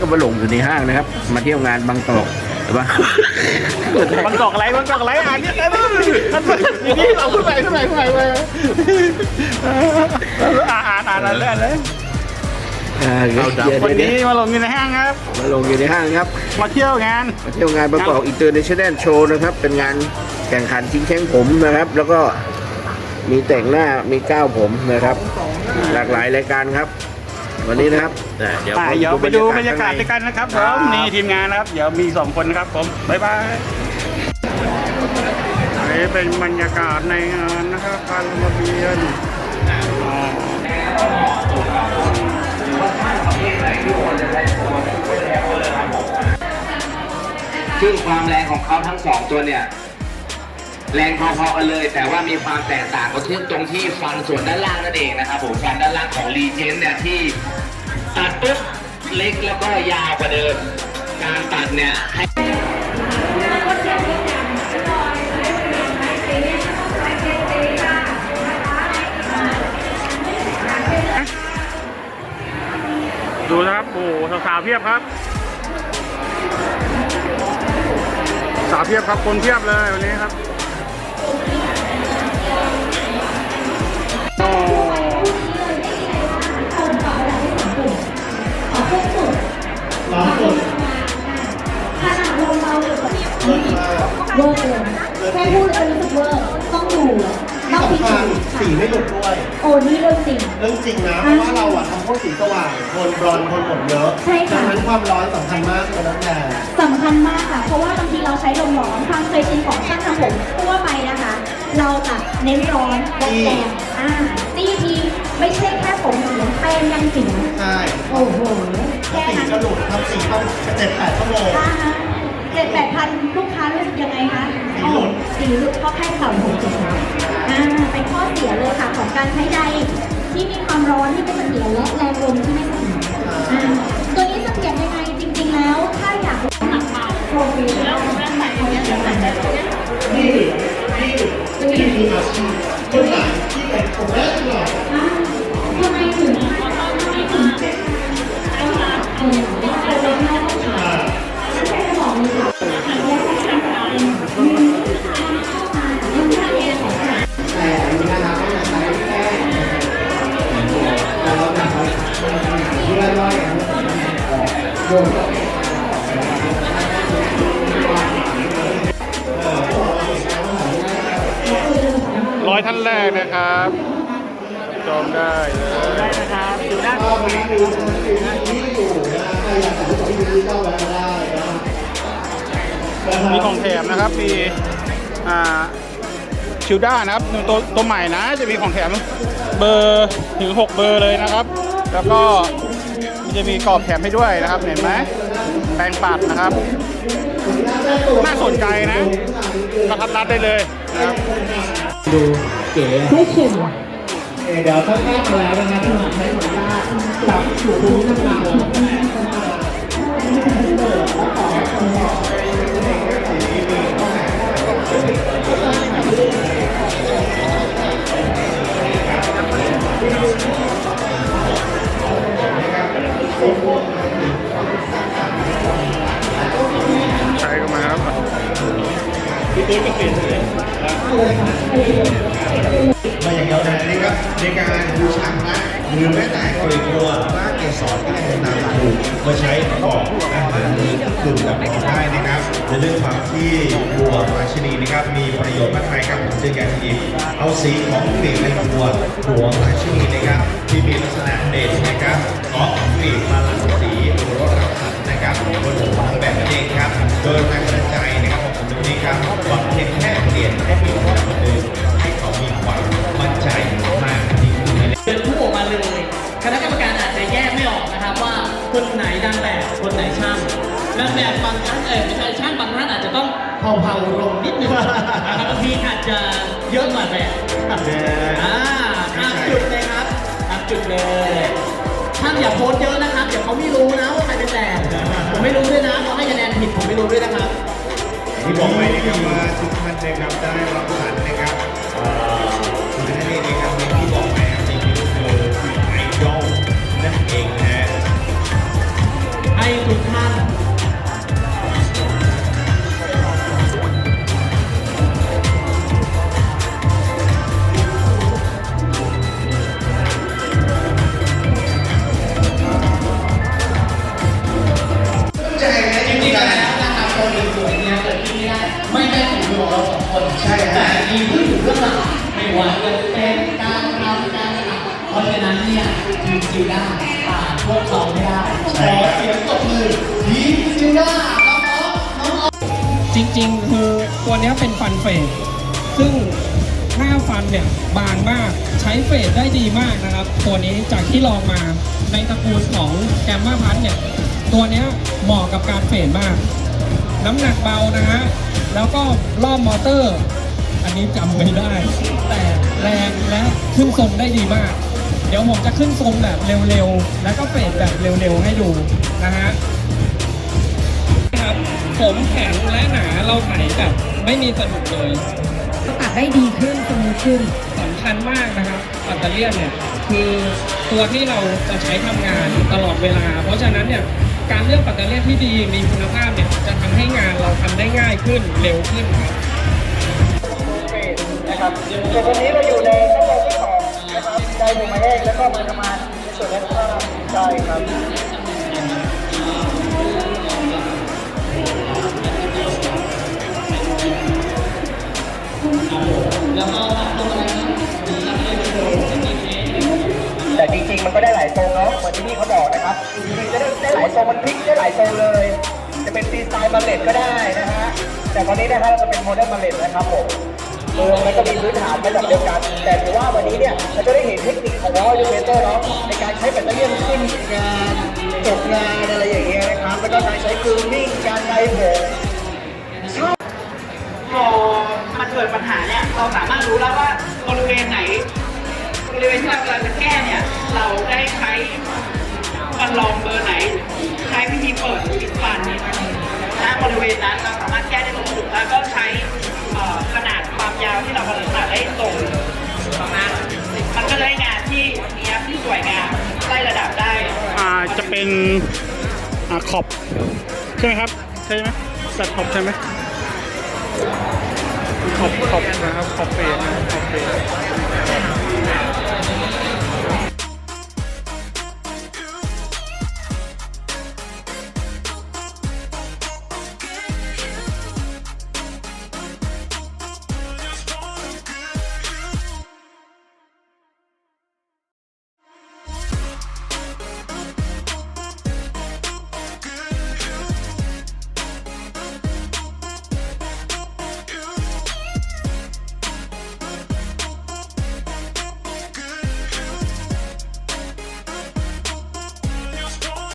ก็มาหลงอยู่ในห้างนะครับ มาเที่ยวงานบางกอกหรือว่าบางกอกอะไรบางกอกอะไรอ่านเนี่ยเอ้ยมันมันอย่างนี้เราพูดไปพูดไปพูดไปพูดไปอ่านอ่านอ่านอ่านเลยอ่านเลยอ่าเดี๋ยวเดี๋ยววันเดี๋ยวนี้มาลงอยู่ในห้างครับ มาลงอยู่ในห้างครับ มาเที่ยวงาน มาเที่ยวงานบางกอกอินเตอร์เนชั่นแนลโชว์นะครับ เป็นงานแข่งขันชิงแข้งผมนะครับ แล้วก็มีแต่งหน้ามีก้าวผมนะครับ หลากหลายรายการครับ วันนี้นะครับอ่าเดี๋ยวอ่าเดี๋ยวไปดูบรรยากาศด้วยกันนะครับผมนี่ทีมงานนะครับ เดี๋ยวมีสองคนนะครับผมบ๊ายบายอันนี้เป็นบรรยากาศในงานนะครับการลงทะเบียนอ๋อซึ่งความแรงของเขาทั้งสองตัวเนี่ย แรงพอๆกันเลย แต่ว่ามีความแตกต่างก็ที่ตรงที่ฟันส่วนด้านล่างนั่นเองนะครับผมฟันด้านของรีเจนเนี่ยที่ตัดปุ๊บเล็กแล้วก็ยาวกว่าเดิม การตัดเนี่ยให้ดูนะครับโอ้โหสาวๆเพียบครับ สาวเพียบครับคนเพียบเลยวันนี้ครับ แค่พูดก็รู้สึกเวอร์ต้องดูต้องพิสูจน์สีไม่หลุดด้วย โอ้นี่เรื่องจริง เรื่องจริงนะ เพราะว่าเราอะทำพวกสีสว่างโทนบรอนซ์โทนผมเยอะใช่ค่ะ ดังนั้นความร้อนสำคัญมากเลยนะแต่สำคัญมากค่ะ เพราะว่าบางทีเราใช้ลมร้อนความเคยชินของช่างทำผมทั่วไปนะคะ เราจะเน้นร้อนลดแรงอ่าจี้ทีไม่ใช่แค่ผมเสียแป้งยังเสียใช่โอ้โหถ้าแค่สีนั้นก็หลุดทำสีต้องเจ็ดแปดชั่วโมงเจ็ดแปดพันลูกค้ารู้สึกยังไงคะ สี หลุดสีหลุดเพราะแค่เข่าผมเจ็บแล้วอ่าเป็นข้อเสียเลยค่ะของการใช้ใดที่มีความร้อนที่ไม่เสถียรและแรงลมที่ไม่เสถียรอ่าตัวนี้เสถียรยังไงจริง ๆ แล้วถ้า อยท่านแรกนะครับจองได้เลยได้นะครับดูได้ก็วันนี้ดูที่อยู่นะใครอยากสั่าได้นมีของแถมนะครับมีอ่าชิลด้านะครับตัวตัวใหม่นะจะมีของแถมเบอร์ถึง 6 เบอร์เลยนะครับ แล้วก็จะมีกรอบแถมให้ด้วยนะครับเห็นไหมแปรงปัดนะครับ น่าสนใจนะประทับรัดได้เลยนะครับ ดูเก๋ไม่เข็มเดี๋ยวถ้าแพ้มาแล้วนะครับที่เราใช้ขออนุญาตปรับสูตรนี้น้ำหนัก นะครับในการบูชาพระหรือแม้แต่กลีบบัวพระเกศรก็ได้นำมาถูกมาใช้ประกอบอาหารหรือกลุ่มกับของได้นะครับในเรื่องความที่บัวราชินีนะครับมีประโยชน์มากมายครับผมจึงอยากจะหยิบเอาสีของกลีบในบัวบัวราชินีนะครับ ที่มีลักษณะเด่นนะครับของกลีบมาหลังสีหรือว่ารักษนะครับบนหัวทั้งแบบนั่นเองครับโดยแรงบันดาลใจนะครับผมตรงนี้ครับหวังเพียงแค่เปลี่ยนให้มีความ คณะกรรมการอาจจะแยกไม่ออกนะครับว่าคนไหนนางแบบคนไหนช่างนางแบบบางท่านเออไม่ใช่ช่างบางท่านอาจจะต้องเผาๆลงนิดนึงนะครับบางทีอาจจะเยอะกว่าแบบอ่าตามจุดเลยครับตามจุดเลยท่านอย่าโพสต์เยอะนะครับเดี๋ยวเขาไม่รู้นะว่าใครเป็นแบบผมไม่รู้ด้วยนะเขาให้คะแนนผิดผมไม่รู้ด้วยนะครับที่บอกไว้นะครับว่าทุกท่านนะครับได้รับขันน ค่ฝีมือของเราสองคนใช่แต่มีผู้อยู่เบื้องหลังไม่ว่าจะเป็นการทำการทำเพราะฉะนั้นเนี่ยทีมจิวด้าผ่านพวกเขาไม่ได้ขอเสียงตบมือทีมจิวด้าน้องๆน้องๆจริงๆคือตัวเนี้ยเป็นฟันเฟดซึ่งหน้าฟันเนี่ยบางมากใช้เฟดได้ดีมากนะครับ ตัวนี้จากที่ลองมาในตระกูลของแกมมาพัทเนี่ยตัวเนี้ยเหมาะกับการเฟดมาก น้ำหนักเบานะฮะ แล้วก็รอบมอเตอร์ อันนี้จำไม่ได้ แต่แรงและขึ้นทรงได้ดีมาก เดี๋ยวผมจะขึ้นทรงแบบเร็วๆ แล้วก็เฟดแบบเร็วๆ ให้ดูนะฮะครับผมแข็งและหนาเราไถแบบไม่มีสะดุดเลยตัดได้ดีขึ้นสมูทขึ้นสำคัญมากนะครับปัตเตอร์เลียนเนี่ยคือตัวที่เราจะใช้ทำงานตลอดเวลา เพราะฉะนั้นเนี่ย การเลือกปัตเตอร์เลียนที่ดีมีคุณภาพเนี่ยจะทำให้งานเราทำได้ง่ายขึ้นเร็วขึ้นครับนะครับส่วนวันนี้เราอยู่ในขั้นตอนที่สองนะครับได้หมูมาแห้งแล้วก็มาทำงานในส่วนด้านข้างใช่ครับแต่จริ มันก็ได้หลายทรงเนาะเหมือนที่พี่เขาบอกนะครับจริงๆจะได้ได้หลายทรงมันพลิกได้หลายทรงเลย จะเป็นฟรีสไตล์บัลเลตก็ได้นะฮะแต่วันนี้นะครับเราจะเป็นโมเดิร์นบัลเลตนะครับผมเออมันก็มีพื้นฐานมาจากเดียวกัน แต่ถือว่าวันนี้เนี่ยเราจะได้เห็นเทคนิคของวอลยูเวเตอร์เนาะในการใช้แบตเตอรี่ขึ้นงานจบงานอะไรอย่างเงี้ยนะครับแล้วก็การใช้กรูมมิ่งการไดผมชอบพอมันเกิดปัญหาเนี่ยเราสามารถรู้แล้วว่าบริเวณไหน ณบริเวณนั้นเราสามารถแก้ได้ตรงจุดแล้วก็ใช้ขนาดความยาวที่เรากำลังตัดได้ตรงประมาณมันก็ได้งานที่เนี้ยที่สวยงามไล่ระดับได้อ่าจะเป็นอ่าขอบใช่ไหมครับใช่ไหมสัตว์ขอบใช่ไหมขอบขอบนะครับขอบเฟรนะขอบเฟร